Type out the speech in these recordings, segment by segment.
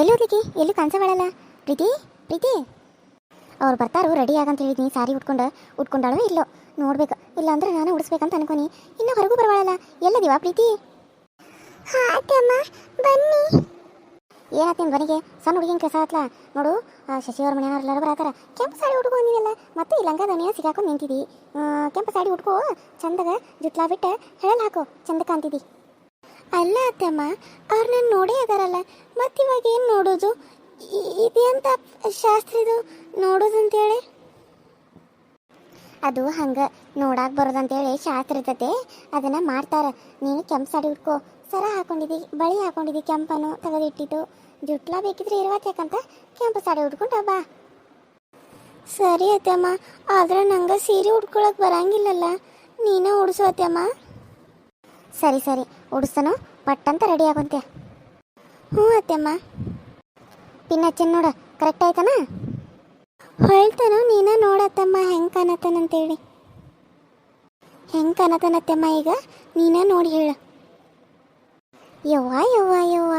ಎಲ್ಲಿ ಎಲ್ಲೂ ಕಾಣಿಸಬೇಡಲ್ಲ ಪ್ರೀತಿ ಪ್ರೀತಿ. ಅವ್ರು ಬರ್ತಾರೋ ರೆಡಿ ಆಗಂತ ಹೇಳಿದ್ನಿ ಸಾರಿ ಉಟ್ಕೊಂಡು, ಉಟ್ಕೊಂಡಾಳೋ ಇಲ್ಲೋ, ನೋಡ್ಬೇಕು. ಇಲ್ಲ ಅಂದ್ರೆ ನಾನು ಉಡಿಸ್ಬೇಕಂತ ಅನ್ಕೊನಿ. ಇನ್ನೂ ಹೊರಗೂ ಬರಬಾಳಲ್ಲ. ಎಲ್ಲದಿವಾ ಪ್ರೀತಿ. ಬನ್ನಿ. ಬನ್ನಿ ನಿಮ್ಮ ಬನಿಗೆ ಸಣ್ಣ ಹುಡುಗಿನ ಕೆಲಸ ಆತ್ಲ? ನೋಡು ಶಶಿಯವ್ರ ಮನೆಯವ್ರು ಎಲ್ಲರೂ ಬರತ್ತಾರ ಕೆಂಪು ಸಾಡಿ ಉಟ್ಕೊಂಡಿಲ್ಲ ಮತ್ತೆ ಈ ಲಂಗ ದನಿಯ ಸಿಗಾಕೊಂಡು ನಿಂತಿದ್ದಿ ಕೆಂಪು ಸಾಡಿ ಉಟ್ಕೋ, ಚಂದಗ ಜುಟ್ಲಾ ಬಿಟ್ಟು, ಹೇಳಲ್ ಹಾಕೋ ಚಂದ ಕಾಣ್ತಿದಿ ಅಲ್ಲ ಅತ್ತಮ್ಮ, ಅವ್ರು ನಾನು ನೋಡೇ ಅದಾರಲ್ಲ ಮತ್ತಿವಾಗ ಏನು ನೋಡೋದು? ಇದೆಂತ ಶಾಸ್ತ್ರಿದು ನೋಡೋದು ಅಂತೇಳಿ ಅದು ಹಂಗ ನೋಡಾಕ್ ಬರೋದಂತೇಳಿ ಶಾಸ್ತ್ರ ಇರ್ತತೆ, ಅದನ್ನ ಮಾಡ್ತಾರ. ನೀನು ಕೆಂಪು ಸಾಡಿ ಉಟ್ಕೋ, ಸರ ಹಾಕೊಂಡಿದ್ದಿ ಬಳಿ ಹಾಕೊಂಡಿದ್ದಿ ಕೆಂಪನು ತೆಗೆದಿಟ್ಟಿದ್ದು. ಜುಟ್ಲ ಬೇಕಿದ್ರೆ ಇರುವತ್ತೇಕಂತ ಕೆಂಪು ಸಾಡಿ ಉಟ್ಕೊಂಡು ಬಾ. ಸರಿ ಅತ್ತಮ್ಮ, ಆದ್ರೆ ನಂಗೆ ಸೀರೆ ಉಟ್ಕೊಳಕ್ಕೆ ಬರಂಗಿಲ್ಲಲ್ಲ, ನೀನೇ ಉಡ್ಸು ಅತ್ತಮ್ಮ. ಸರಿ ಸರಿ. ಉಡಿಸ್ತಾನು ಪಟ್ಟಂತ ರೆಡಿ ಆಗುತ್ತೆ ಹ್ಞೂ ಅತ್ತಮ್ಮ. ಪಿನ್ ಹಚ್ಚಿನ ನೋಡ ಕರೆಕ್ಟ್ ಆಯ್ತಾನ? ಹೊಳ್ತಾನು, ನೀನ ನೋಡತ್ತಮ್ಮ ಹೆಂಗ್ ಕಾಣತ್ತಾನಂತೇಳಿ. ಹೆಂಗ್ ಕಾಣತಾನತ್ತಮ್ಮ ಈಗ? ನೀನ ನೋಡಿ ಹೇಳು. ಯವ್ವ ಯವ್ವ ಯವ್ವ.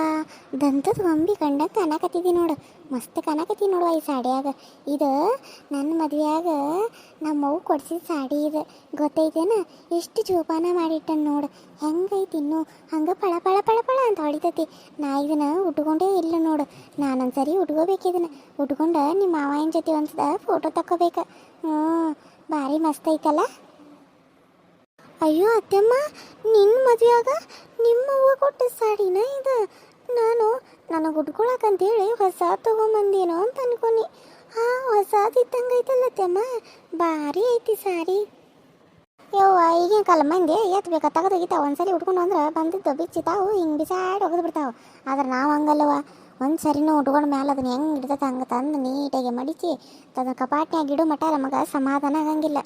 ದಂತದ ಗೊಂಬಿ ಕಂಡ ಕಾಣಕತ್ತಿದಿ ನೋಡು. ಮಸ್ತ್ ಕಾಣಕತ್ತಿ ನೋಡುವ ಈ ಸಾಡಿಯಾಗ. ಇದು ನನ್ನ ಮದ್ವೆಯಾಗ ನಮ್ಮವ್ವ ಕೊಡ್ಸಿದ ಸಾಡಿ ಇದು. ಗೊತ್ತೈತೇನ? ಎಷ್ಟು ಜೋಪಾನ ಮಾಡಿಟ್ಟ ನೋಡು. ಹೆಂಗೈತಿ ಇನ್ನು? ಹಂಗೆ ಪಳ ಪಳ ಪಳ ಪಳ ಅಂತ ಹೊಡಿತೈತಿ. ನಾ ಇದನ್ನ ಉಟ್ಕೊಂಡೇ ಇಲ್ಲ ನೋಡು. ನಾನೊಂದ್ಸರಿ ಉಟ್ಕೋಬೇಕು ಇದನ್ನ. ಉಟ್ಕೊಂಡು ನಿಮ್ಮ ಮಾವನ ಜೊತೆ ಒಂದ್ಸದ ಫೋಟೋ ತಕ್ಕೋಬೇಕು. ಹ್ಞೂ ಭಾರಿ ಮಸ್ತ್ ಐತಲ್ಲ? ಅಯ್ಯೋ ಅತ್ತೆಮ್ಮ ನಿನ್ನ ಮದುವೆಯಾಗ ನಿಮ್ಮ ಅವ್ವ ಕೊಟ್ಟ ಸಾಡಿನ ಇದು? ನಾನು ನನಗೆ ಉಟ್ಕೊಳಕಂತೇಳಿ ಹೊಸ ತೊಗೊಂಬಂದೇನೋ ಅಂತ ಅನ್ಕೊನಿ ಹಾಂ ಹೊಸದು ಇದ್ದಂಗೆ ಐತಲ್ಲ ಅತ್ತೆಮ್ಮ, ಭಾರಿ ಐತಿ ಸಾರಿ. ಯವ್ವ, ಈಗಿನ ಕಾಲ ಮಂದಿ ಎತ್ ಬೇಕಾ ತೆಗೆದೋಗಿತಾವ. ಒಂದ್ಸರಿ ಉಟ್ಕೊಂಡು ಅಂದ್ರೆ ಬಂದಿದ್ದು ಬಿಚ್ಚಿತಾವು, ಹಿಂಗೆ ಬಿಸಾಡಿ ಒಗೆದು ಆದ್ರೆ ನಾವು ಹಂಗಲ್ಲವ ಒಂದು ಸರಿನೂ ಉಟ್ಕೊಂಡು ಮೇಲೆ ಅದನ್ನ ಹೆಂಗೆ ಇಡ್ತೈತೆ ಹಂಗೆ ತಂದು ನೀಟಾಗಿ ಮಡಿಚಿ ತದ ಕಪಾಟ್ನ್ಯಾಗ ಇಡೋ ಮಟ ನಮಗೆ ಸಮಾಧಾನ ಆಗಂಗಿಲ್ಲ.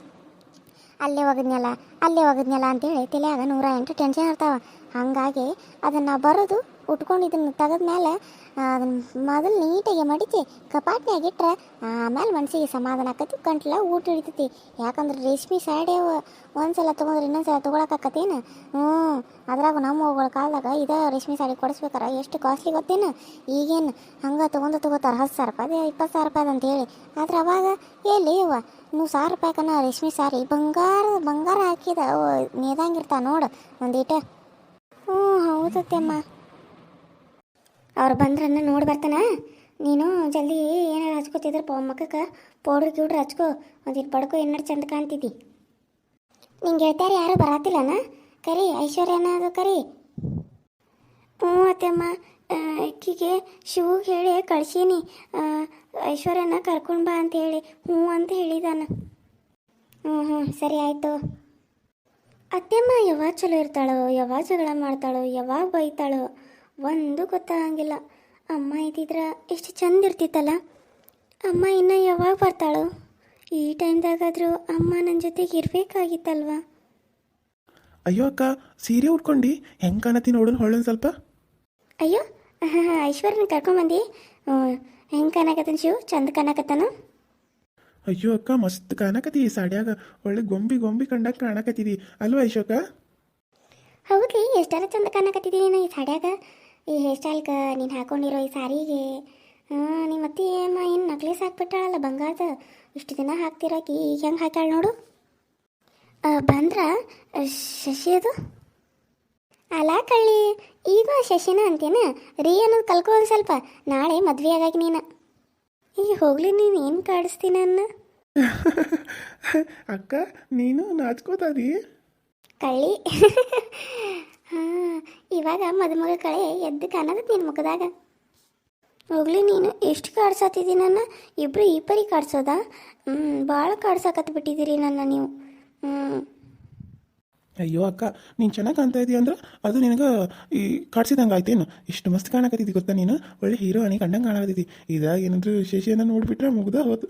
ಅಲ್ಲೇ ಒಗದ್ನಲ್ಲ ಅಲ್ಲೇ ಒಗದ್ನಲ್ಲ ಅಂತೇಳಿ ತಲೆಯಾಗ ನೂರ ಎಂಟು ಟೆನ್ಷನ್ ಇರ್ತಾವ. ಹಾಗಾಗಿ ಅದನ್ನು ಬರೋದು ಉಟ್ಕೊಂಡು ಇದನ್ನು ತೆಗೆದ್ಮೇಲೆ ಅದನ್ನ ಮೊದಲು ನೀಟಾಗಿ ಮಡಿಚಿ ಕಪಾಟ್ನ್ಯಾಗ ಇಟ್ರೆ ಆಮೇಲೆ ಮನಸ್ಸಿಗೆ ಸಮಾಧಾನ ಆಕತಿ, ಕಂಟ್ಲ ಊಟ ಹಿಡಿತೈತಿ. ಯಾಕಂದ್ರೆ ರೇಷ್ಮೆ ಅವ, ಒಂದ್ಸಲ ತೊಗೊಂಡ್ರೆ ಇನ್ನೊಂದ್ಸಲ ತೊಗೊಳಕಾಕತ್ತೇನು? ಹ್ಞೂ, ಅದ್ರಾಗ ನಮ್ಮ ಹೋಗಳ ಕಾಲದಾಗ ಇದೇ ರೇಷ್ಮೆ ಸಾಡಿ ಕೊಡಿಸ್ಬೇಕಾರ, ಎಷ್ಟು ಕಾಸ್ಟ್ಲಿ ಗೊತ್ತೇನು? ಈಗೇನು ಹಂಗೆ ತೊಗೊಂಡು ತೊಗೋತಾರ, ಹತ್ತು ಸಾವಿರ ರೂಪಾಯಿ ಇಪ್ಪತ್ತು ಸಾವಿರ ರೂಪಾಯಿ ಅಂತೇಳಿ. ಆದ್ರೆ ಅವಾಗ ಎಲ್ಲಿ ಇವ ನೂರು ಸಾವಿರ ರೂಪಾಯಿಕನ ರೇಷ್ಮೆ ಸಾರಿ ಬಂಗಾರ ಬಂಗಾರ ಹಾಕಿದ ನೇದಂಗಿರ್ತಾ ನೋಡು ಒಂದೀಟ ಹ್ಞೂ ಹೌದತ್ತಮ್ಮ ಅವ್ರು ಬಂದ್ರನ್ನ ನೋಡಿ ಬರ್ತಾನ. ನೀನು ಜಲ್ದಿ ಏನಾರು ಹಚ್ಕೋತಿದ್ರೆ ಪೋ ಮಕ್ಕಕ್ಕೆ. ಪೌಡ್ರ್ ಗೀಡ್ರ್ ಹಚ್ಕೋ. ಒಂದಿಟ್ಟು ಪಡ್ಕೋ ಏನಾರು ಚಂದ ಕಾಣ್ತಿದ್ದಿ. ನಿಂಗೆ ಹೇಳ್ತಾರೆ ಯಾರು ಬರಾತಿಲ್ಲನ? ಕರಿ, ಐಶ್ವರ್ಯನ ಅದು ಕರಿ. ಹ್ಞೂ ಅತ್ತಮ್ಮ. ಅಕ್ಕಿಗೆ ಶಿವಗೆ ಹೇಳಿ ಕಳ್ಸೀನಿ. ಐಶ್ವರ್ಯನ ಕರ್ಕೊಂಡು ಬಾ ಅಂತ ಹೇಳಿ. ಹ್ಞೂ ಅಂತ ಹೇಳಿದಾನ. ಹ್ಞೂ ಹ್ಞೂ, ಸರಿ ಆಯಿತು. ಅತ್ತೆಮ್ಮ ಯಾವಾಗ ಚಲೋ ಇರ್ತಾಳೋ? ಯಾವಾಗ ಜಗಳ ಮಾಡ್ತಾಳೋ? ಯಾವಾಗ ಬೈತಾಳೋ? ಒಂದು ಗೊತ್ತಾಗಂಗಿಲ್ಲ. ಅಮ್ಮ ಇದ್ದಿದ್ರೆ ಎಷ್ಟು ಚಂದ ಇರ್ತಿತ್ತಲ್ಲ. ಅಮ್ಮ ಇನ್ನ ಯಾವಾಗ ಬರ್ತಾಳು? ಈ ಟೈಮ್ದಾಗಾದರೂ ಅಮ್ಮ ನನ್ನ ಜೊತೆಗೆ ಇರಬೇಕಾಗಿತ್ತಲ್ವಾ? ಅಯ್ಯೋ ಅಕ್ಕ ಸೀರೆ ಉಟ್ಕೊಂಡು. ಹೆಂಗೆ ಕಾಣತಿ ನೋಡೋಣ ಹೊಳ್ಳೊಂದು ಸ್ವಲ್ಪ. ಅಯ್ಯೋ ಐಶ್ವರ್ಯನ ಕರ್ಕೊಂಬಂದು ಹೆಂಗೆ ಕಾಣಕತ್ತಾನ ಶಿವ್? ಚಂದ ಕಾಣಕತ್ತಾನ? ಅಯ್ಯೋ ಅಕ್ಕ ಮಸ್ತ್ ಕಾಣಕತ್ತಿ ಈ ಸಾಡ್ಯಾಗ. ಒಳ್ಳೆ ಗೊಂಬಿ ಗೊಂಬಿ ಕಂಡಾಗ ಕಾಣಕತ್ತಿದಿ ಅಲ್ವಾ ಅಶೋಕ ಹೌದ್ರಿ ಎಷ್ಟಾರ ಚಂದ ಕಾಣಕತ್ತಿದ್ದೀನಿ ನೀನು ಈ ಸಾಡ್ಯಾಗ. ಈ ಹೇರ್ ಸ್ಟೈಲ್ಗೆ ನೀನು ಹಾಕೊಂಡಿರೋ ಈ ಸಾರಿಗೆ ಹಾಂ ನಿಮ್ಮ ಅತ್ತಿ ಅಮ್ಮ ಏನು ನಕ್ಲೇಸ್ ಹಾಕ್ಬಿಟ್ಟಾಳಲ್ಲ ಬಂಗಾರದ? ಇಷ್ಟು ದಿನ ಹಾಕ್ತಿರಾಕಿ ಈಗ ಹೆಂಗೆ ಹಾಕ್ಯಾಳ ನೋಡು. ಬಂದ್ರ ಶಶಿ ಅದು. ಅಲ್ಲ ಕಳ್ಳಿ ಈಗ ಶಶಿನ ಅಂತೇನ ರೀ ಅನ್ನೋದು ಕಲ್ಕೋದು ಸ್ವಲ್ಪ ನಾಳೆ ಮದ್ವೆ ಆಗಾಗಿ ನೀನು. ಈಗ ಹೋಗ್ಲಿ ನೀನು ಏನು ಕಾಡಿಸ್ತೀನಿ ಅನ್ನ ಅಕ್ಕ ನೀನು ನಾಚ್ಕೋತಾರೀ ಕಳ್ಳಿ. ಹಾಂ ಇವಾಗ ಮದುಮಗ ಕಳೆ ಎದ್ದು ಕಾಣದ ನಿನ್ನ ಮುಖದಾಗ. ಹೋಗ್ಲಿ ನೀನು ಎಷ್ಟು ಕಾಡ್ಸತ್ತಿದಿ ನನ್ನ? ಇಬ್ರು ಈ ಪರಿ ಕಾಡ್ಸೋದಾ? ಹ್ಞೂ ಭಾಳ ಕಾಡ್ಸಕತ್ ಬಿಟ್ಟಿದ್ದೀರಿ ನನ್ನ ನೀವು. ಹ್ಞೂ ಅಯ್ಯೋ ಅಕ್ಕ ನೀನು ಚೆನ್ನಾಗಿ ಕಾಣ್ತಾ ಇದೀಯ ಅಂದ್ರೆ ಅದು ನಿನಗೆ ಈ ಕಾಡ್ಸಿದಂಗೆ ಆಯ್ತೇನು? ಇಷ್ಟು ಮಸ್ತ್ ಕಾಣಕತ್ತಿದ್ದಿ ಗೊತ್ತಾ ನೀನು? ಒಳ್ಳೆ ಹೀರೋ ಅನಿ ಕಂಡಂಗೆ ಕಾಣಕತ್ತಿದ್ದಿ ಇದಾಗ ಏನಾದ್ರು ವಿಶೇಷನ ನೋಡಿಬಿಟ್ರೆ ಮುಗ್ದ ಹೋತು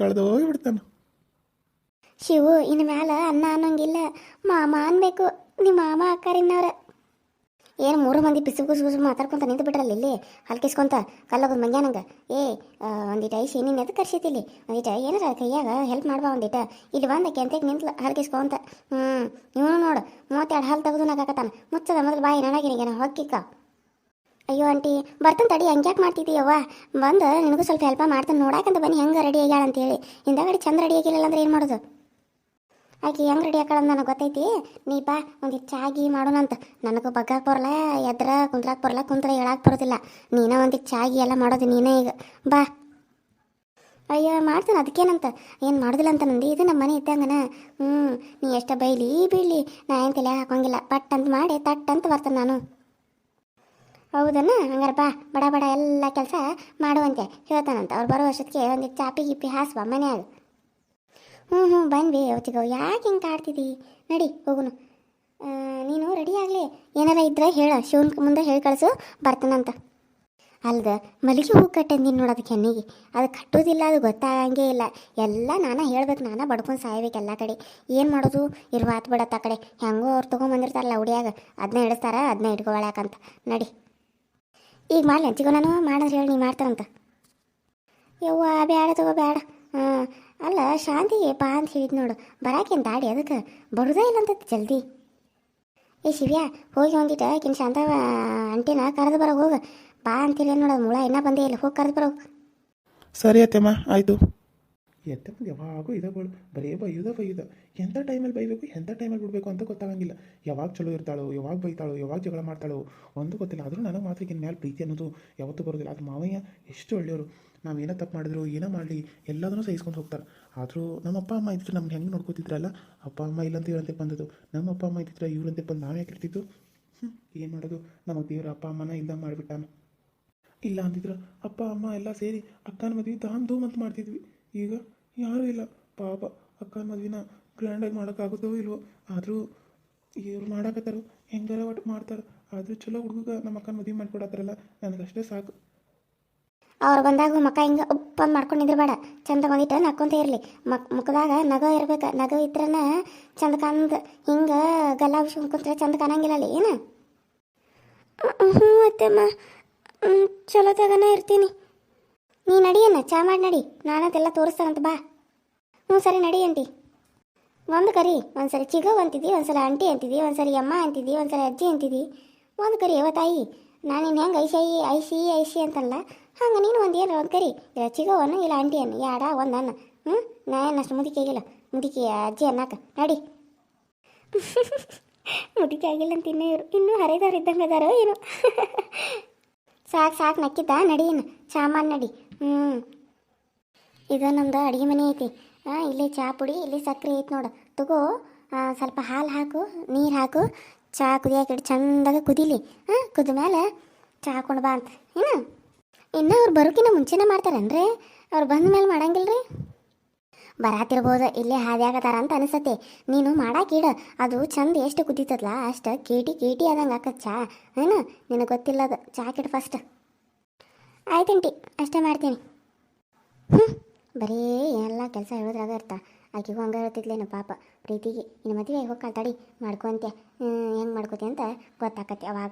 ಕಳೆದು ಹೋಗಿಬಿಡ್ತಾನೆ. ಶಿವು ಇನ್ನು ಮ್ಯಾಲ ಅನ್ನ ಅನ್ನೋಂಗಿಲ್ಲ. ಮಾಮ ಅನ್ಬೇಕು. ನಿಮ್ಮ ಮಾಮ ಇನ್ನವ್ರ ಏನು ಮೂರು ಮಂದಿ ಪಿಸು ಕುಸು ಕುಸು ಮಾತಾಡ್ಕೊಂತ ನಿಂತು ಬಿಟ್ರಲ್ಲ ಇಲ್ಲಿ? ಹಲ್ಕಿಸ್ಕೊಂತ ಕಲ್ಲೋಗೋದು ಮಂಗ್ಯಾನಂಗೆ ಏ ಒಂದಿಟ ಐಸಿ ನಿನ್ನ ಎದಕ್ಕೆ ಕರ್ಸಿತಿಲ್ಲಿ ಒಂದಿಟ ಏನಾರ ಕೈಯಾಗ ಹೆಲ್ಪ್ ಮಾಡ್ಬಾ ಒಂದಿಟ. ಇಲ್ಲಿ ಬಂದ ಕೆಂತೆಗೆ ನಿಂತು ಹಲ್ಕಿಸ್ಕೊಂತ. ಹ್ಞೂ ಇವನು ನೋಡು, ಮೂವತ್ತೆರಡು ಹಾಲು ತೆಗೆದು ನಾಗಾಕತ್ತಾನ ಮುಚ್ಚದ ಮೊದಲು ಬಾಯಿ ನನಗಿನಿಗೆ ಹೊಕ್ಕಿಕ್ಕ ಅಯ್ಯೋ ಆಂಟಿ, ಬರ್ತಾನೆ ತಡಿ, ಹಂಗ್ಯಾಕೆ ಮಾಡ್ತಿದ್ದೀಯವ್ವ? ಬಂದು ನಿನಗೂ ಸ್ವಲ್ಪ ಹೆಲ್ಪ್ ಮಾಡ್ತಾನೆ ನೋಡಾಕಂತ ಬನ್ನಿ, ಹೆಂಗೆ ರೆಡಿ ಆಗ್ಯಾಳ ಅಂತೇಳಿ ಹಿಂದಗಡೆ ಚಂದ ರೆಡಿ ಆಗಿಲ್ಲ ಅಂದ್ರೆ ಏನು ಮಾಡೋದು? ಆಕೆ ಹೆಂಗೆ ರೆಡಿ ಹಾಕಳ ನನಗೆ ಗೊತ್ತೈತಿ. ನೀ ಬಾ, ಒಂದು ಚಾಗಿ ಮಾಡೋಣಂತ ನನಗೂ ಬಗ್ಗಾಕ್ ಬರಲ್ಲ, ಎದ್ರ ಕುಂದ್ರಾಕ್ ಬರಲ್ಲ ಕುಂತ್ರ ಹೇಳಕ್ಕೆ ಬರೋದಿಲ್ಲ. ನೀನ ಒಂದು ಚಾಗಿ ಎಲ್ಲ ಮಾಡೋದು ನೀನೇ ಈಗ. ಬಾ. ಅಯ್ಯೋ, ಮಾಡ್ತಾನೆ, ಅದಕ್ಕೇನಂತ? ಏನು ಮಾಡೋದಿಲ್ಲ ಅಂತ ನಂದು. ಇದು ನಮ್ಮ ಮನೆ ಇದ್ದಂಗನ. ಹ್ಞೂ ನೀ ಎಷ್ಟ ಬೈಲಿ, ಬೀಳಲಿ. ನಾ ಏನು ತಲೆ ಹಾಕೋಂಗಿಲ್ಲ. ಪಟ್ ಅಂತ ಮಾಡಿ, ತಟ್ ಅಂತ ಬರ್ತಾನೆ ನಾನು. ಹೌದನ? ಹಂಗಾರೆ ಬಾ, ಬಡ ಬಡ ಎಲ್ಲ ಕೆಲಸ ಮಾಡುವಂತೆ ಹೇಳ್ತಾನಂತ. ಅವ್ರು ಬರೋ ವರ್ಷಕ್ಕೆ ಒಂದು ಚಾಪಿ ಗಿಪ್ಪಿ ಹಾಸುವ ಮನ್ಯಾಗ. ಹ್ಞೂ ಹ್ಞೂ ಬಂದ್ವಿ. ಅವತ್ತಿಗೆ ಯಾಕೆ ಹಿಂಗೆ ಕಾಡ್ತಿದ್ದಿ ನಡಿ, ಹೋಗುನು. ನೀನು ರೆಡಿ ಆಗಲಿ? ಏನಾರ ಇದ್ರೆ ಹೇಳ. ಶಿವನ್ ಮುಂದೆ ಹೇಳಿ ಕಳಿಸು. ಬರ್ತಾನಂತ ಅಲ್ದ, ಮಲ್ಲಿಗೆ ಹೂ ಕಟ್ಟಂದಿನ ನೋಡೋದಕ್ಕೆ ಹೆಣ್ಣಿಗೆ. ಅದು ಕಟ್ಟೋದಿಲ್ಲ, ಅದು ಗೊತ್ತಾಗಂಗೆ ಇಲ್ಲ. ಎಲ್ಲ ನಾನು ಹೇಳ್ಬೇಕು, ನಾನು ಬಡ್ಕೊಂಡು ಸಾಯ್ಬೇಕು ಎಲ್ಲ ಕಡೆ. ಏನು ಮಾಡೋದು? ಇರುವ ಆತು ಬಿಡತ್ತ ಆ ಕಡೆ. ಹೆಂಗೋ ಅವ್ರು ತೊಗೊಂಬಂದಿರ್ತಾರಲ್ಲ ಉಡಿಯಾಗ ಅದನ್ನ ಹಿಡಿಸ್ತಾರ ಅದನ್ನ ಇಟ್ಕೊಳಕಂತ ನಡಿ. ಈಗ ಮಾಡ್ಲಿ ಅಂಚಿಗೋ ನಾನು ಮಾಡಿದ್ರೆ ಹೇಳಿ, ನೀ ಮಾಡ್ತಾರಂತ. ಯವ್ವ ಬೇಡ ತಗೋ ಬೇಡ ಅಲ್ಲ ಶಾಂತಿ ಬಾ ಅಂತ ಹೇಳಿದ್ ನೋಡು. ಬರಾಕೇನು ದಾಡಿ ಅದಕ್ಕೆ. ಬರುದೇ ಇಲ್ಲ ಅಂತ ಜಲ್ದಿ. ಏ ಶಿವ್ಯಾ ಹೋಗಿ ಹೊಂದಿಟ್ಟ ಆಕಿನ ಶಾಂತ ಅಂಟಿನ ಕರೆದು ಬರೋ ಹೋಗ. ಬಾ ಅಂತಿಲ್ಲ ನೋಡೋದು ಮುಳ ಇನ್ನೂ ಬಂದೇ ಇಲ್ಲ. ಹೋಗಿ ಕರೆದು ಬರೋ ಸರಿ ಅತ್ತೆಮ್ಮ ಆಯಿತು. ಬಂದು ಯಾವಾಗೂ ಇದಗಳು ಬರೀ ಬೈಯುದ ಬೈಯುದ ಎಂಥ ಟೈಮಲ್ಲಿ ಬೈಬೇಕು ಎಂಥ ಟೈಮಲ್ಲಿ ಬಿಡಬೇಕು ಅಂತ ಗೊತ್ತಾಗಂಗಿಲ್ಲ. ಯಾವಾಗ ಚಲೋ ಇರ್ತಾಳೋ ಯಾವಾಗ ಬೈತಾಳೋ ಯಾವಾಗ ಜಗಳ ಮಾಡ್ತಾಳೋ ಒಂದು ಗೊತ್ತಿಲ್ಲ. ಆದರೂ ನನಗೆ ಮಾತ್ರ ಇನ್ನು ಮೇಲೆ ಪ್ರೀತಿ ಅನ್ನೋದು ಯಾವತ್ತೂ ಬರೋದಿಲ್ಲ. ಅದು ಮಾವಯ್ಯ ಎಷ್ಟು ಒಳ್ಳೆಯವರು. ನಾವು ಏನೋ ತಪ್ಪು ಮಾಡಿದ್ರು, ಏನೋ ಮಾಡಲಿ, ಎಲ್ಲದನ್ನೂ ಸಹಿಸ್ಕೊಂಡು ಹೋಗ್ತಾರೆ. ಆದರೂ ನಮ್ಮ ಅಪ್ಪ, ಅಮ್ಮ ಇದ್ರೆ ನಮ್ಗೆ ಹೆಂಗೆ ನೋಡ್ಕೋತಿದ್ರಲ್ಲ? ಅಪ್ಪ, ಅಮ್ಮ ಇಲ್ಲಂತ ಇವ್ರಂತೆ ಬಂದದ್ದು. ನಮ್ಮ ಅಪ್ಪ, ಅಮ್ಮ ಇದ್ದಿದ್ರೆ ಇವ್ರಂತೆ ಬಂದು ನಾವು ಯಾಕೆ ಇರ್ತಿದ್ದು? ಏನು ಮಾಡೋದು? ನಮಗೆ ದೇವ್ರ ಅಪ್ಪ, ಅಮ್ಮನ ಇಲ್ಲ ಮಾಡಿಬಿಟ್ಟಾನ. ಇಲ್ಲ ಅಂದಿದ್ರು, ಅಪ್ಪ, ಅಮ್ಮ ಎಲ್ಲ ಸೇರಿ ಅಕ್ಕನ ಮದುವೆ ಧಾಮ್ ಧೂಮ್ ಅಂತ ಮಾಡ್ತಿದ್ವಿ. ಈಗ ಯಾರೂ ಇಲ್ಲ. ಪಾಪ ಅಕ್ಕನ ಮದ್ವಿನ ಗ್ರ್ಯಾಂಡಾಗಿ ಮಾಡೋಕ್ಕಾಗುತ್ತೋ ಇಲ್ವೋ? ಆದರೂ ಇವ್ರು ಮಾಡಾಕತ್ತಾರೋ. ಹೆಂಗಾರ ಒಟ್ಟು ಮಾಡ್ತಾರೆ. ಆದರೂ ಚಲೋ ಹುಡುಗ ನಮ್ಮ ಅಕ್ಕನ ಮದುವೆ ಮಾಡಿಕೊಡತ್ತಾರಲ್ಲ ನನಗಷ್ಟೇ ಸಾಕು. ಅವ್ರು ಬಂದಾಗ ಮಕ್ಕ ಹಿಂಗೆ ಉಪ್ಪಂದು ಮಾಡ್ಕೊಂಡಿದ್ರು ಬೇಡ ಚಂದ ಒಂದಿಟ್ಟು ನಕ್ಕೊಂತ ಇರಲಿ. ಮಕ್ ಮುಖದಾಗ ನಗ ಇರ್ಬೇಕು. ನಗ ಇದ್ರನ ಚಂದ ಕಂದ ಹಿಂಗೆ ಗಲ್ಲ ಕುಂತ್ರೆ ಚಂದ ಕಾಣಂಗಿಲ್ಲ ಅಲ್ಲಿ. ಏನು? ಹ್ಞೂ ಅತ್ತಮ್ಮ. ಚಲೋ ತಗನ ಇರ್ತೀನಿ. ನೀ ನಡಿಯನ್ನ ಚಾ ಮಾಡಿ ನಡಿ. ನಾನದೆಲ್ಲ ತೋರಿಸ್ತಾನಂತ ಬಾ. ಹ್ಞೂ ಸರಿ ನಡಿ ಅಂಟಿ. ಒಂದು ಕರಿ ಒಂದ್ಸರಿ ಚಿಗೋ ಅಂತಿದ್ದಿ ಒಂದ್ಸಲ ಆಂಟಿ ಅಂತಿದ್ದಿ ಒಂದ್ಸರಿ ಅಮ್ಮ ಅಂತಿದ್ದಿ ಒಂದ್ಸರಿ ಅಜ್ಜಿ ಅಂತಿದ್ದಿ ಒಂದು ಕರಿ ಯಾವ ತಾಯಿ. ನಾನು ಇನ್ನು ಹೆಂಗೆ ಐಸಿ ಐಸಿ ಐಸಿ ಅಂತಲ್ಲ ಹಂಗೆ ನೀನು ಒಂದು ಏನು ಒಂದು ಕರಿ ಚಿಗೋ ಚಿಗೋವನು ಇಲ್ಲ ಆಂಟಿ ಅನ್ನು ಯಾಡ ಒಂದು ಅನ್ನ ಹ್ಞೂ ನಾ ಏನಷ್ಟು ಮುದುಕಿ ಆಗಿಲ್ಲ? ಮುದುಕಿ, ಅಜ್ಜಿ ಅನ್ನಕ. ನಡಿ. ಮುದುಕಿ ಆಗಿಲ್ಲ ಅಂತ ಇನ್ನೂ ಇವರು. ಇನ್ನೂ ಹರಿದವ್ರು ಇದ್ದಂಗೆ ಅದಾರೋ ಏನು? ಸಾಕು ಸಾಕು ನಕ್ಕಿದ್ದ? ಏನು ಚಾಮಾನ್ ನಡಿ. ಹ್ಞೂ ಇದು ನಮ್ದು ಅಡುಗೆ ಮನೆ ಐತಿ. ಹಾಂ ಇಲ್ಲಿ ಚಾ ಪುಡಿ, ಇಲ್ಲಿ ಸಕ್ಕರೆ ಐತಿ ನೋಡು. ತಗೋ ಸ್ವಲ್ಪ ಹಾಲು ಹಾಕು, ನೀರು ಹಾಕು. ಚಾ ಕುದಿಯಾಕ ಇಡು, ಚಂದಾಗ ಕುದೀಲಿ. ಹಾಂ ಕುದ ಮೇಲೆ ಚಾ ಹಾಕೊಂಡು ಬಾ ಅಂತ. ಏನು? ಇನ್ನು ಅವ್ರು ಬರೋಕಿನ್ನ ಮುಂಚೆನೇ ಮಾಡ್ತಾರನ್ರಿ? ಅವ್ರು ಬಂದ ಮೇಲೆ ಮಾಡಂಗಿಲ್ರಿ? ಬರಾತಿರ್ಬೋದು, ಇಲ್ಲೇ ಹಾದ್ಯಾಗತಾರ ಅಂತ ಅನಿಸತ್ತೆ. ನೀನು ಮಾಡಾಕಿಡ ಅದು ಚಂದ ಎಷ್ಟು ಕುದೀತದಲ್ಲ ಅಷ್ಟು ಕೇಟಿ ಕೇಟಿ ಆದಂಗೆ ಹಾಕ ಚಾ. ಏನು? ನಿನಗೆ ಗೊತ್ತಿಲ್ಲ ಅದು. ಚಾ ಕಿಡು ಫಸ್ಟ್. ಆಯ್ತಂಟಿ ಅಷ್ಟೇ ಮಾಡ್ತೀನಿ. ಹ್ಞೂ ಬರೀ ಎಲ್ಲ ಕೆಲಸ ಹೇಳೋದ್ರಾಗ ಇರ್ತಾ ಆಕೆಗೂ ಹಂಗೆ ಹೇಳ್ತಿದ್ಲೇನು ಪಾಪ. ಪ್ರೀತಿಗೆ. ಇನ್ನು ಮದುವೆ ಹೋಗಿ ತಡಿ. ಮಾಡ್ಕೊಂತೆ ಹೆಂಗೆ ಮಾಡ್ಕೋತಿ ಅಂತ ಗೊತ್ತಾಕತ್ತೆ ಅವಾಗ.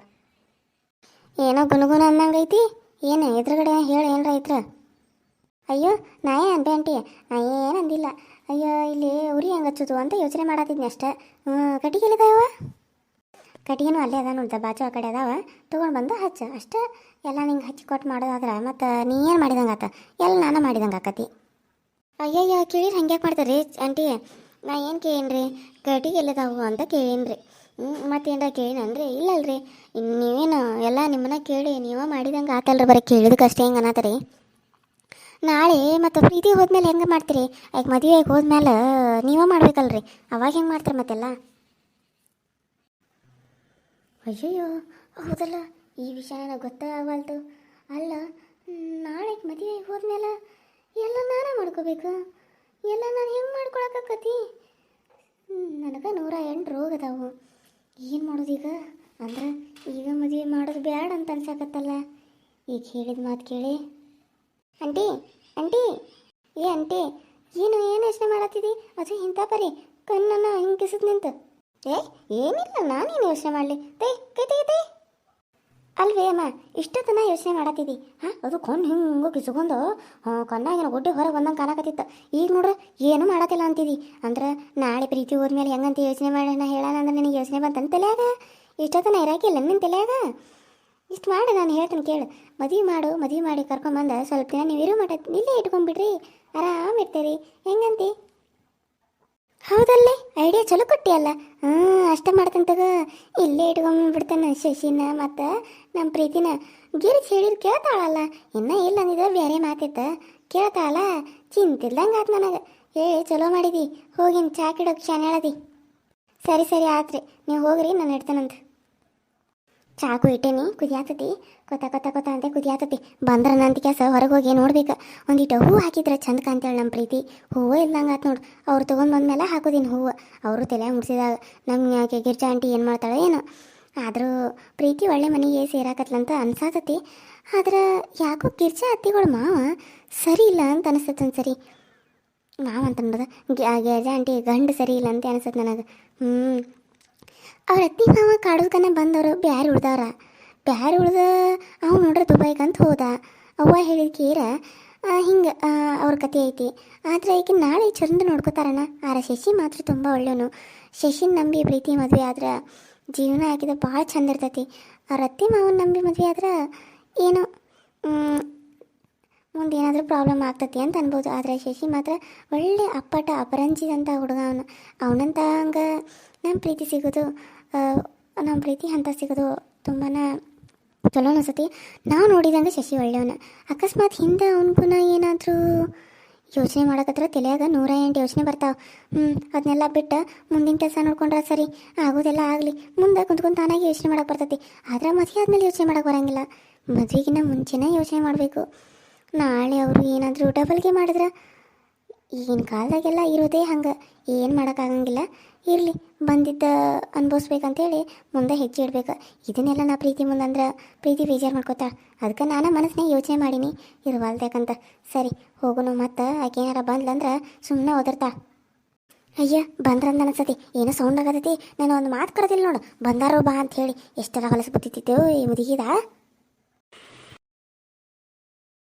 ಏನೋ ಗುನುಗುನ ಅನ್ನಂಗೈತಿ ಏನು ಎದುರುಗಡೆ ಹೇಳು ಏನರ ಐತ್ರ ಅಯ್ಯೋ ನಾ ಏನು ಅಂದೆ ಆಂಟಿ. ನಾ ಏನು ಅಂದಿಲ್ಲ ಅಯ್ಯೋ, ಇಲ್ಲಿ ಉರಿ ಹೆಂಗೆ ಹಚ್ಚೋದು ಅಂತ ಯೋಚನೆ ಮಾಡತ್ತಿದ್ನಿ ಅಷ್ಟೇ. ಕಟ್ಟಿಗೆ ಎಲ್ಲಿದಾವ ಕಟ್ಟಿಗೆನೂ ಅಲ್ಲೇ ಅದ ನೋಡ್ದ ಬಾಜು ಆ ಕಡೆ ಅದಾವ. ತೊಗೊಂಡು ಬಂದು ಹಚ್ಚ. ಅಷ್ಟೇ. ಎಲ್ಲ ನಿಂಗೆ ಹಚ್ಚಿ ಕೊಟ್ಟು ಮಾಡೋದಾದ್ರೆ ಮತ್ತು ನೀ ಏನು ಮಾಡಿದಂಗೆ ಆತ? ಎಲ್ಲ ನಾನು ಮಾಡಿದಂಗೆ ಆಕತಿ. ಅಯ್ಯಯ್ಯ ಕೇಳಿರಿ ಹಂಗ್ಯಾಕೆ ಮಾಡ್ತಾರೆ ಆಂಟಿ? ನಾ ಏನು ಕೇಳೀನ್ರಿ? ಕಟ್ಟಿಗೆ ಎಲ್ಲಿದಾವು ಅಂತ ಕೇಳೀನಿ ಹ್ಞೂ ಮತ್ತೇನ್ರ ಕೇಳಿನನ್ರಿ? ಇಲ್ಲಲ್ರಿ. ನೀವೇನು ಎಲ್ಲ ನಿಮ್ಮನ್ನ ಕೇಳಿ ನೀವೇ ಮಾಡಿದಂಗೆ ಆತಲ್ರಿ ಬರೀ ಕೇಳಿದಕ್ಕಷ್ಟೇ ಹೆಂಗೆ ಅನ್ನತ್ತರಿ ನಾಳೆ ಮತ್ತು ಪ್ರೀತಿ ಹೋದ್ಮೇಲೆ ಹೆಂಗೆ ಮಾಡ್ತೀರಿ? ಈಗ ಮದುವೆ ಹೋದ್ಮೇಲೆ ನೀವೇ ಮಾಡ್ಬೇಕಲ್ರಿ. ಅವಾಗ ಹೆಂಗೆ ಮಾಡ್ತೀರಿ ಮತ್ತೆಲ್ಲ? ಅಯ್ಯಯ್ಯೋ, ಹೌದಲ್ಲ. ಈ ವಿಷಯ ನನಗೆ ಗೊತ್ತಾಗವಲ್ತು ಅಲ್ಲ ನಾಳೆ ಮದುವೆ ಹೋದ್ಮೇಲೆ ಎಲ್ಲ ನಾನೇ ಮಾಡ್ಕೋಬೇಕು? ಎಲ್ಲ ನಾನು ಹೆಂಗೆ ಮಾಡ್ಕೊಳಕತ್ತಿ ನನಗೆ ನೂರ ಎಂಟು ರೋಗ ಅದಾವು ಏನು ಮಾಡೋದು ಈಗ? ಅಂದ್ರೆ ಈಗ ಮದುವೆ ಮಾಡೋದು ಬೇಡ ಅಂತ ಅನ್ಸಕತ್ತಲ್ಲ. ಈಗ ಹೇಳಿದ ಮಾತು ಕೇಳಿ. ಅಂಟಿ ಅಂಟಿ ಏ ಅಂಟಿ ಏನು ಏನು ಯೋಚನೆ ಮಾಡತ್ತಿದಿ ಅದು ಇಂಥ ಪರಿ, ಕಣ್ಣನ್ನು ಹಿಂಗೆ ಕಿಸಿದ್ ನಿಂತು. ಏ, ಏನಿಲ್ಲ, ನಾನೇನು ಯೋಚನೆ ಮಾಡಲಿ. ತೈ, ಕೈ ತೈ ಅಲ್ವೇ ಅಮ್ಮ, ಇಷ್ಟೊತ್ತನ ಯೋಚನೆ ಮಾಡತ್ತಿದ್ದಿ ಹಾಂ, ಅದು ಕಣ್ಣು ಹಿಂಗೆ ಕಿಸ್ಕೊಂಡು ಕಣ್ಣಾಗಿನ ಗುಡ್ಡೆ ಹೊರಗೆ ಬಂದಂಗೆ ಕಾಣಕತ್ತಿತ್ತು. ಈಗ ನೋಡ್ರೆ ಏನು ಮಾಡತ್ತಿಲ್ಲ ಅಂತಿದ್ದಿ ಅಂದ್ರೆ ನಾಳೆ ಪ್ರೀತಿ ಹೋದ್ಮೇಲೆ ಹೆಂಗಂತ ಯೋಚನೆ ಮಾಡೋಣ ಹೇಳೋಣ ಅಂದ್ರೆ ನಿನಗೆ ಯೋಚನೆ ಬಂತಂತ ತಲೆಯಾಗ? ಇಷ್ಟೊತ್ತನ ಇರಾಕಿಲ್ಲ ನಿನ್ನ ತಲೆಯಾಗ? ಇಷ್ಟು ಮಾಡಿ, ನಾನು ಹೇಳ್ತೀನಿ ಕೇಳು. ಮದುವೆ ಮಾಡು, ಮದುವೆ ಮಾಡಿ ಕರ್ಕೊಂಬಂದ ಸ್ವಲ್ಪ ದಿನ ನೀವು ಇರೋ ಮಠ, ಇಲ್ಲೇ ಇಟ್ಕೊಂಡ್ಬಿಡ್ರಿ. ಆರಾಮ್ ಇರ್ತೀರಿ. ಹೆಂಗಂತಿ? ಹೌದಲ್ಲೇ? ಐಡಿಯಾ ಚಲೋ ಕೊಟ್ಟಿಯಲ್ಲ. ಹ್ಞೂ ಅಷ್ಟೇ ಮಾಡ್ತೇನೆ ತಗೋ. ಇಲ್ಲೇ ಇಟ್ಕೊಂಡ್ಬಿಡ್ತಾನೆ ಶಶಿನ ಮತ್ತು ನಮ್ಮ ಪ್ರೀತಿನ. ಗಿರಿಜ್ ಹೇಳಿದ್ ಕೇಳ್ತಾಳಲ್ಲ. ಇನ್ನ ಇಲ್ಲ ಅಂದಿದ್ರೆ ಬೇರೆ ಮಾತಿತ್ತ. ಕೇಳ್ತಾಳ. ಚಿಂತಿಲ್ದಂಗೆ ಆತು ನನಗೆ. ಏ, ಚಲೋ ಮಾಡಿದಿ. ಹೋಗಿನ್ ಚಾಕ್ ಕಿಡೋಕೆ ಶಾನೆ ಹೇಳದಿ. ಸರಿ ಸರಿ, ಆತ್ರಿ. ನೀವು ಹೋಗ್ರಿ, ನಾನು ಇಡ್ತೇನಂತ. ಚಾಕು ಇಟ್ಟೇನಿ, ಕುದಿಯಾತತಿ, ಕೊತ ಕೊತ ಕೊತ ಅಂತ ಕುದಿಯಾತತಿ. ಬಂದ್ರ ನಂತ ಕೆಲಸ ಹೊರಗೆ ಹೋಗಿ ನೋಡ್ಬೇಕು. ಒಂದಿಟ್ಟು ಹೂವು ಹಾಕಿದ್ರೆ ಚಂದ ಕಾಂತೇಳಿ ನಮ್ಮ ಪ್ರೀತಿ. ಹೂವು ಇಲ್ದಂಗೆ ಆತು ನೋಡು. ಅವ್ರು ತೊಗೊಂಡು ಬಂದ್ಮೇಲೆ ಹಾಕೋದಿನ ಹೂವು. ಅವರು ತಲೆ ಮುಡ್ಸಿದಾಗ ನಮ್ಮ ಗಿರ್ಜಾ ಆಂಟಿ ಏನು ಮಾಡ್ತಾಳೆ ಏನು. ಆದರೂ ಪ್ರೀತಿ ಒಳ್ಳೆ ಮನೆಗೆ ಸೇರಾಕತ್ಲಂತ ಅನ್ಸಾತತಿ. ಆದ್ರೆ ಯಾಕೋ ಗಿರ್ಜಾ ಅತ್ತಿಗಳು ಮಾವ ಸರಿ ಇಲ್ಲ ಅಂತ ಅನಿಸ್ತೈತೆ ಒಂದ್ಸರಿ. ಮಾವ ಅಂತ ಅನ್ನೋದು ಗಿರ್ಜಾ ಆಂಟಿ ಗಂಡು ಸರಿ ಇಲ್ಲ ಅಂತ ಅನಿಸ್ತೈತೆ ನನಗೆ. ಹ್ಞೂ ಅವ್ರ ಅತ್ತಿ ಮಾವ ಕಾಡೋದ್ಕನ ಬಂದವರು, ಬ್ಯಾರೆ ಉಳ್ದವ್ರ. ಬ್ಯಾರೆ ಉಳ್ದ ಅವ್ನು ನೋಡ್ರೆ ದುಬೈಗಂತ ಹೋದ. ಅವ್ವ ಹೇಳಿದ ಕೇರ ಹಿಂಗೆ ಅವ್ರ ಕತೆ ಐತಿ. ಆದರೆ ಈಗ ನಾಳೆ ಚಂದ ನೋಡ್ಕೋತಾರಣ. ಆರ ಶಶಿ ಮಾತ್ರ ತುಂಬ ಒಳ್ಳೆಯವನು ಶಶಿನ ನಂಬಿ ಪ್ರೀತಿ ಮದುವೆ ಆದ್ರೆ ಜೀವನ ಹಾಕಿದ ಭಾಳ ಚಂದ ಇರ್ತೈತಿ. ಅವ್ರ ಅತ್ತಿ ಮಾವನ ನಂಬಿ ಮದುವೆ ಆದ್ರೆ ಏನು ಮುಂದೆ ಏನಾದರೂ ಪ್ರಾಬ್ಲಮ್ ಆಗ್ತತಿ ಅಂತ ಅನ್ಬೋದು. ಆದರೆ ಶಶಿ ಮಾತ್ರ ಒಳ್ಳೆ ಅಪ್ಪಟ ಅಪರಂಜಿದಂಥ ಹುಡುಗ ಅವನು. ಅವನಂತ ಹಂಗೆ ನಮ್ಮ ಪ್ರೀತಿ ಸಿಗೋದು. ನಮ್ಮ ಪ್ರೀತಿ ಅಂತ ಸಿಗೋದು ತುಂಬಾ ಚಲೋ ಅನಿಸ್ತತಿ. ನಾವು ನೋಡಿದಂಗೆ ಶಶಿ ಒಳ್ಳೆಯವನ. ಅಕಸ್ಮಾತ್ ಹಿಂದೆ ಅವನಿಗೂ ಏನಾದರೂ ಯೋಚನೆ ಮಾಡಕತ್ರ ತಲೆಯಾಗ ನೂರ ಎಂಟು ಯೋಚನೆ ಬರ್ತಾವೆ. ಹ್ಞೂ ಅದನ್ನೆಲ್ಲ ಬಿಟ್ಟು ಮುಂದಿನ ಕೆಲಸ ನೋಡ್ಕೊಂಡ್ರೆ ಸರಿ, ಆಗೋದೆಲ್ಲ ಆಗಲಿ. ಮುಂದೆ ಕುಂತ್ಕೊಂಡು ತಾನಾಗಿ ಯೋಚನೆ ಮಾಡಕ್ಕೆ ಬರ್ತೈತಿ. ಆದರೆ ಮದುವೆ ಆದಮೇಲೆ ಯೋಚನೆ ಮಾಡಕ್ಕೆ ಬರೋಂಗಿಲ್ಲ. ಮದುವೆಗಿನ್ನ ಮುಂಚೆನೇ ಯೋಚನೆ ಮಾಡಬೇಕು. ನಾಳೆ ಅವರು ಏನಾದರೂ ಡಬಲ್ಗೆ ಮಾಡಿದ್ರೆ, ಈಗಿನ ಕಾಲದಾಗೆಲ್ಲ ಇರೋದೇ ಹಂಗೆ. ಏನು ಮಾಡೋಕ್ಕಾಗಂಗಿಲ್ಲ ಇರಲಿ, ಬಂದಿದ್ದ ಅನುಭವಿಸ್ಬೇಕಂತೇಳಿ ಮುಂದೆ ಹೆಜ್ಜೆ ಇಡ್ಬೇಕು. ಇದನ್ನೆಲ್ಲ ನಾ ಪ್ರೀತಿ ಮುಂದಂದ್ರೆ ಪ್ರೀತಿ ಬೇಜಾರು ಮಾಡ್ಕೋತಾಳೆ. ಅದಕ್ಕೆ ನಾನು ಮನಸ್ಸಿನಾಗ ಯೋಚನೆ ಮಾಡೀನಿ. ಅಂತ ಸರಿ, ಹೋಗುನು ಮತ್ತು ಆಕೆ ಏನಾರ ಬಂದ್ಲಂದ್ರೆ ಸುಮ್ಮನೆ ಓದಿರ್ತಾಳ ಅಯ್ಯ, ಬಂದ್ರಂದ ಅನ್ಸತಿ. ಏನೋ ಸೌಂಡ್ ಆಗತೈತಿ. ನಾನು ಒಂದು ಮಾತು ಕರೆದಿಲ್ಲ ನೋಡು. ಬಂದಾರೋ ಬಾ ಅಂತ ಹೇಳಿ. ಎಷ್ಟೆಲ್ಲ ಹೊಲಸು ಬತ್ತಿತ್ತಿದ್ದೆವು ಈ ಮುದುಗಿದ?